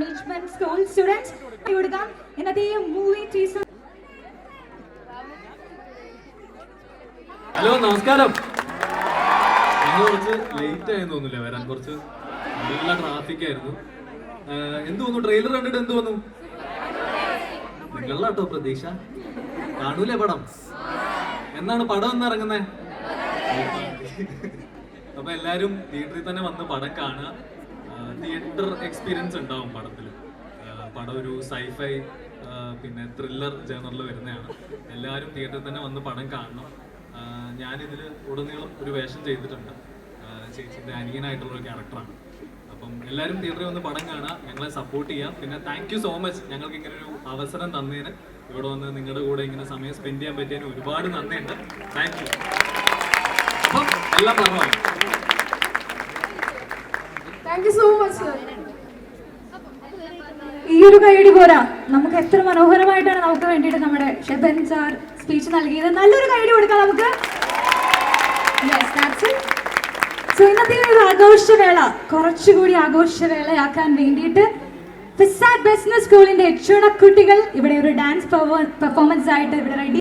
Management school students കൊടുക്കാം ഇന്നത്തെ ഈ മൂവി ടീച്ചർ ഹലോ നമസ്കാരം. ഇന്ന് കുറച്ച് ലേറ്റ് ആയെന്ന് തോന്നില്ല വരാൻ? കുറച്ച് നല്ല ട്രാഫിക് ആയിരുന്നു. എന്ത് തോന്നുന്നു ട്രെയിലർ കണ്ടിട്ട് എന്ത് തോന്നുന്നു നിങ്ങളാട്ടോ പ്രതീക്ഷ. കാണൂലേ പടം? എന്നാണ് പടം എന്ന് ഇറങ്ങുന്നേ? അപ്പൊ എല്ലാരും തിയേറ്ററിൽ തന്നെ വന്ന് പടം കാണുക. തിയേറ്റർ എക്സ്പീരിയൻസ് ഉണ്ടാവും പടത്തിൽ. പടം ഒരു സൈഫൈ പിന്നെ ത്രില്ലർ ജേണറിൽ വരുന്നതാണ്. എല്ലാവരും തിയേറ്ററിൽ തന്നെ വന്ന് പടം കാണണം. ഞാനിതിൽ ഉടനീളം ഒരു വേഷം ചെയ്തിട്ടുണ്ട്. ചേച്ചിന്റെ അനിയനായിട്ടുള്ള ഒരു ക്യാരക്ടറാണ് അപ്പം എല്ലാവരും തിയേറ്ററിൽ വന്ന് പടം കാണുക ഞങ്ങളെ സപ്പോർട്ട് ചെയ്യാം പിന്നെ താങ്ക് യു സോ മച്ച് ഞങ്ങൾക്ക് ഇങ്ങനെ ഒരു അവസരം തന്നതിന് ഇവിടെ വന്ന് നിങ്ങളുടെ കൂടെ ഇങ്ങനെ സമയം സ്പെൻഡ് ചെയ്യാൻ പറ്റിയതിന് ഒരുപാട് നന്ദിയുണ്ട്. താങ്ക് യു അപ്പം എല്ലാം പറഞ്ഞു ഈ ഒരു കൈയടി പോരാ. നമുക്ക് എത്ര മനോഹരമായിട്ടാണ് നമുക്ക് വേണ്ടിയിട്ട് നമ്മുടെ ഷെബൻ സാർ സ്പീച്ച് നൽകിയത്. നല്ലൊരു കൈയടി കൊടുക്കാം നമുക്ക്. ഇന്നത്തെ ഒരു ആഘോഷവേള കുറച്ചുകൂടി ആഘോഷവേളയാക്കാൻ വേണ്ടിയിട്ട് ഫിസാറ്റ് ബിസിനസ് സ്കൂളിന്റെ എച്ച് കുട്ടികൾ ഇവിടെ ഒരു ഡാൻസ് പെർഫോമൻസ് ആയിട്ട് ഇവിടെ റെഡി